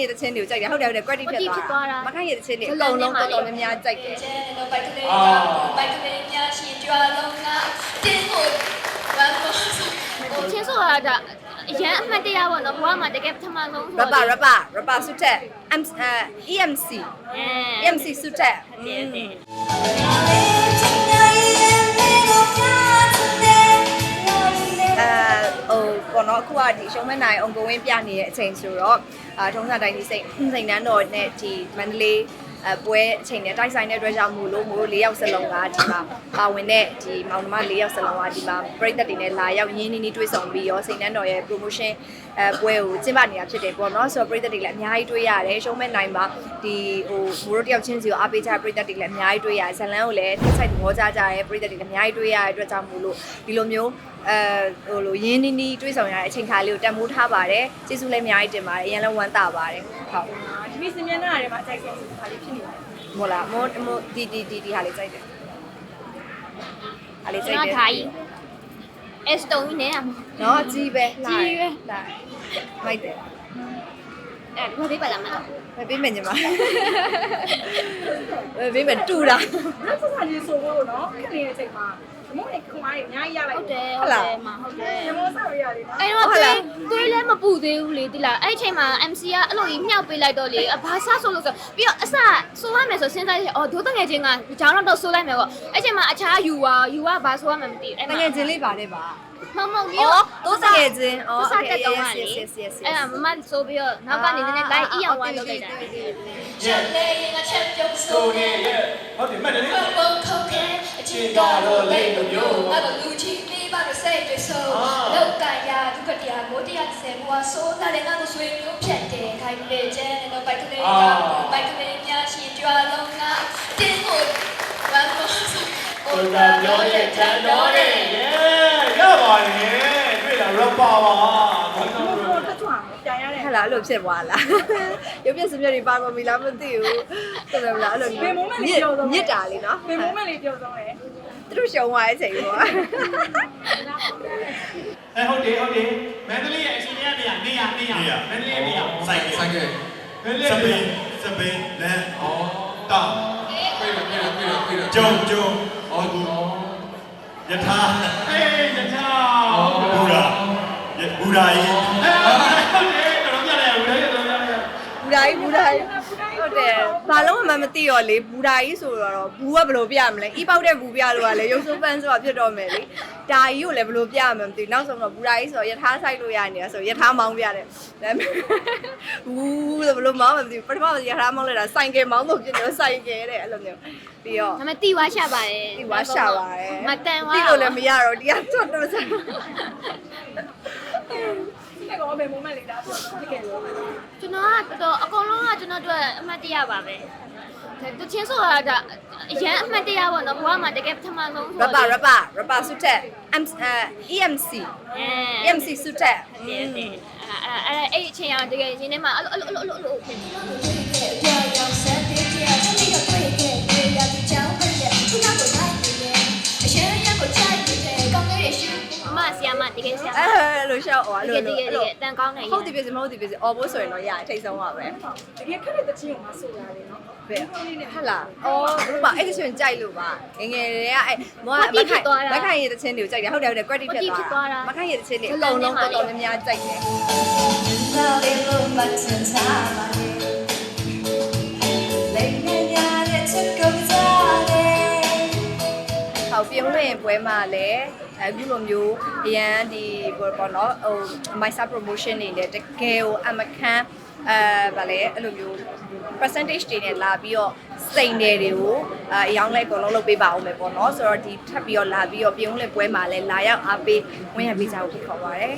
ရတဲ့ချင်းတွေကိုကြိုက်တယ်ဟုတ်တယ်ဟုတ်တယ် credit ဖြစ် credit ဖြစ်သွားသွားတာတာမခိုင်းရတဲ့ချင်းတွေအကုန်လုံးတော်တော်များများကြိုက်တယ်ကျဲတော့ဘိုက်ကလေးကဘိုက်ကလေးများရှင်ကြွားလုံးကတင်းဖို့ဘာလို့ဆိုချင်းဆိုတာဒါအရန်အမှတ်တရပေါ့နော်ဘဝမှာတကယ်ပထမဆုံးဆို rubber rubber rubber ဆုတက် M အဲ EMC အဲ EMC ဆုတက်တယ်တယ် အဲဟိုပေါ့နော်အခုကဒီရှုံးမနိုင်အောင်ကိုဝင်းပြနေတဲ့အချိန်ဆိုတော့အာထုံးစံတိုင်းဒီစိတ်စိတ်နှန်းတော်နဲ့ဒီမန္တလေး အပွဲအချိန်နဲ့တိုက်ဆိုင်တဲ့အတွက်ကြောင့်မို့လို့မို့လို့၄ယောက်စလုံးကဒီမှာပါဝင်တဲ့ဒီမောင်နှမ၄ယောက်စလုံးကဒီမှာပရိသတ်တွေနဲ့လာရောက်ရင်းနှီးနှီးတွေ့ဆုံပြီးရောစိတ်နှန်းတော်ရဲ့ promotion အဲပွဲကိုကျင်းပနေတာဖြစ်တယ်ပေါ့နော်ဆိုတော့ပရိသတ်တွေလည်းအများကြီးတွေ့ရတယ်ရှုံးမဲ့နိုင်မှာဒီဟိုမိုးတို့တယောက်ချင်းစီကိုအားပေးကြတဲ့ပရိသတ်တွေလည်းအများကြီးတွေ့ရတယ်ဇလန်းကိုလည်းတစ်ဆိုင်သဘောကျကြတဲ့ပရိသတ်တွေလည်းအများကြီးတွေ့ရတဲ့အတွက်ကြောင့်မို့လို့ဒီလိုမျိုးအဲဟိုလိုရင်းနှီးနှီးတွေ့ဆုံရတဲ့အချိန်ခါလေးကိုတန်ဖိုးထားပါတယ်ကျေးဇူးလည်းအများကြီးတင်ပါတယ်အရင်လည်းဝမ်းသာပါတယ်ဟုတ် ဒီနေ့စင်မြန်းနားထဲမှာအကြိုက်ဆုံးခါလေးဖြစ်နေပါတယ်မို့လားမို့မို့ဒီဒီဒီဒီဟာလေးကြိုက်တယ်ဟာလေးကြိုကျွန်က်တယ်တော်ထားကြီး S တုံးကြီးနဲ့အမနော်အကြီးပဲကြီးပဲလာမိုက်တယ်အဲဘာပေးပါလားမလားဘယ်ပေးမယ်ညီမဘယ်ပေးမယ်တူတာနောက်ဆက်စားလေးဆိုဖို့နော်ခက်နေတဲ့အချိန်မှာဒီမို့နဲ့ခွန်အားကြီးအများကြီးရလိုက်ဟုတ်တယ်ဟုတ်တယ်မဟုတ်တယ်ဒီမို့ဆောက် ရရတယ်နော်အဲ့တော့သွေးသွေးလည်းမပူသေးဘူးလေတိလားအဲ့အချိန်မှာ MC ကအဲ့လိုကြီးမြောက်ပေးလိုက်တော့လေအဘာစားဆိုလို့ဆိုပြီးတော့အစဆိုရမယ်ဆိုစဉ်းစားရင်အော်ဒိုးတငယ်ချင်းကကြောင်တော့ဆိုလိုက်မယ်ပေါ့အဲ့ချိန်မှာအခြားယူပါယူကဘာဆိုရမှမသိဘူးအဲ့တမှာ ကယ်ချင်းလေးပါတယ်ပါမမုံကြီးအော်တိုးတကယ်ချင်းအော်စတက်တော့ကလေ yes yes yes အဲ့ဒါမမဆိုပြီးတော့နောက်ကနေနည်းနည်း light အီအောင်ဝါလုပ်လိုက်တာချက်လေးငါချက်ပြုတ်ဆိုနေဟုတ်တယ်မှတ်တယ်လေဘုံဘုံခုတ်ခဲအချင်းကတော့လိမ့်မမျိုး 130ဘူကဆိုးသားလည်းတော့ဆွေမျိုးဖြတ်တယ်ခိုင်လေကျဲနဲ့တော့ဘိုက်ကလေးကဘိုက်ကလေးများရှင်ကြွာလုံးကအတင်းကိုဘာလို့ဆိုကိုတာပြောတဲ့ချန်တော်တဲ့ရဲရပါလေတွေ့လားရပါပါဘာလို့လဲဟလာအဲ့လိုဖြစ်သွားလားရုပ်ပြစမြတ်တွေပါမမီလားမသိဘူးတော်တော်လားအဲ့လိုမြစ်မြစ်တာလေးနော်ဖေမိုးမန့်လေးပြောဆုံးတယ် သူတို့ရှုံသွားတဲ့အချိန်ပေါ့အဲဟုတ်တယ်ဟုတ်တယ်မန္တလေးရဲ့အရှင်ရနေရနေရနေရမန္တလေးရဲ့နေရဆိုင်ဆိုင်ကမန္တလေးစပရဲ့င်းစပင်းလမ်းဩတာပြေးပြေးပြေးပြေးကျုံကျုံအော်ကူယထာဟေးတခြားဘူရာဘူရာကြီး ဟုတ်တယ်တော်တော်ပြတယ်ဦးလေးတော်တော်ပြတယ် ဘူဓာကြီးဘူဓာကြီးဟုတ် တယ်ဘာလို့မှမသိရောလေဘူဓာကြီးဆိုတော့ဘူးကဘယ်လိုပြမလဲအီပေါက်တဲ့ဘူးပြလို့ကလေရုပ်စိုးပန်းဆိုတာဖြစ်တော့မယ်လေဒါကြီးကိုလည်းဘယ်လိုပြမှမသိနောက်ဆုံးတော့ဘူဓာကြီးဆိုရထားဆိုင်လို့ရနေတာဆိုရထားမောင်းပြတယ်ဒါပေမဲ့ဘူးဆိုဘယ်လိုမောင်းမှမသိဘူးပထမရထားမောင်းလိုက်တာစိုင်ကယ်မောင်းလို့ဖြစ်နေစိုင်ကယ်တဲ့အဲ့လိုမျိုးပြီးတော့ဒါပေမဲ့တီဝါရှာပါတယ်ဒီဝါရှာပါတယ်မတန်ဝါဒီလိုလည်းမရတော့ဒီကတွတ်တွတ်ဆ က်ဒီကောဘယ် moment လေးဒါပြောဆုံးတကယ်လို့ကျွန်တော်ကတော်တော်အကုန်လုံးကကျွန်တော်တို့အမှတ်တရပါပဲတချင်းဆိုတာဒါအရန်အမှတ်တရပေါ့နော်ဘဝမှာတကယ်ပထမဆုံးဆို rubber rubber rubber ဆုတက် M အဲ EMC အဲ EMC ဆုတက်တယ်တယ်အဲအဲအဲ့အချိန်ကတကယ်ရင်းထဲမှာအဲ့လိုအဲ့လိုအဲ့လိုအဲ့လိုဖြစ်နေ အမဆီယာမတကယ်ဆီယာမအဲလိုရှောက်ဟောတလိုကယ်တကယ်တကယ်တန်ကောင်းတယ်ဟုတ်တယ်ပြစီမဟုတ်တယ်ပြစီအော်ဘိုးဆိုရင်တော့ရအထိတ်ဆုံးပါပဲတကယ်ခက်တဲ့တချင်းကိုမဆိုရတယ်နော်ဘယ်ဟလာအော်ဘုပါအဲ့ဒီရှင်ကြိုက်လို့ပါငငယ်တွေကအဲ့မောကမခိုင်မခိုင်ရတဲ့ချင်းတွေကိုကြိုက်တယ်ဟုတ်တယ်ဟုတ်တယ် credit ဖြစ်သွားတာမခိုင်ရတဲ့ချင်းတွေအကုန်လုံးတော်တော်များများကြိုက်တယ်လာလေးလို့မချင်စားပါနဲ့လိမ့်နေရတဲ့ချက်ကိုစားတယ်ဟောပြုံးဝင်ပွဲမှာလည်း အခုလိုမျိုးအရန်ဒီဘောပေါ့နော်ဟို mysa promotion နေနဲ့တကယ်ကိုအမခန်းအဲဗာလဲအဲ့လိုမျိုး percentage တွေနဲ့လာပြီးတော့စိန်တယ်တွေကိုအအယောင်းလိုက်အကုန်လုံးလုပ်ပေးပါအောင်မယ်ပေါ့နော်ဆိုတော့ဒီထပ်ပြီးတော့လာပြီးတော့ပြုံးဝင်ပွဲမှာလည်းလာရောက်အားပေးဝင်ရပေးကြဖို့ဖိတ်ခေါ်ပါတယ်